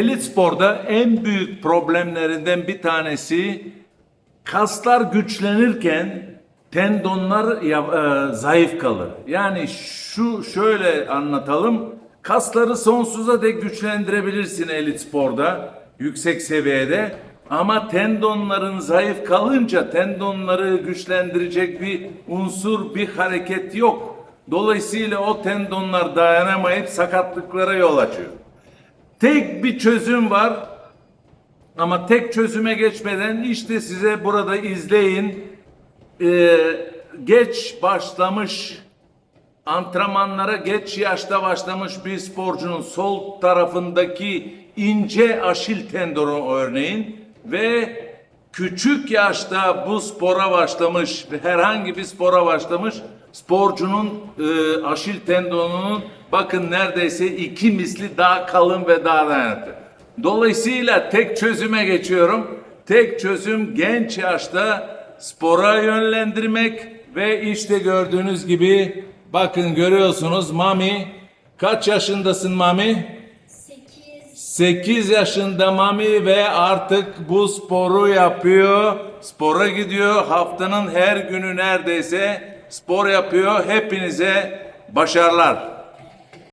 Elit sporda en büyük problemlerinden bir tanesi kaslar güçlenirken tendonlar ya- e, zayıf kalır. Yani şu şöyle anlatalım. Kasları sonsuza dek güçlendirebilirsin elit sporda, yüksek seviyede. Ama tendonların zayıf kalınca tendonları güçlendirecek bir unsur, bir hareket yok. Dolayısıyla o tendonlar dayanamayıp sakatlıklara yol açıyor. Tek bir çözüm var. Ama tek çözüme geçmeden işte size burada izleyin. Ee, geç başlamış antrenmanlara geç yaşta başlamış bir sporcunun sol tarafındaki ince aşil tendonu örneğin ve küçük yaşta bu spora başlamış herhangi bir spora başlamış sporcunun e, aşil tendonunun bakın neredeyse iki misli daha kalın ve daha dayanıklı. Dolayısıyla tek çözüme geçiyorum. Tek çözüm genç yaşta spora yönlendirmek ve işte gördüğünüz gibi bakın görüyorsunuz Mami kaç yaşındasın Mami? 8 8 yaşında Mami ve artık bu sporu yapıyor. Spora gidiyor. Haftanın her günü neredeyse spor yapıyor. Hepinize başarılar.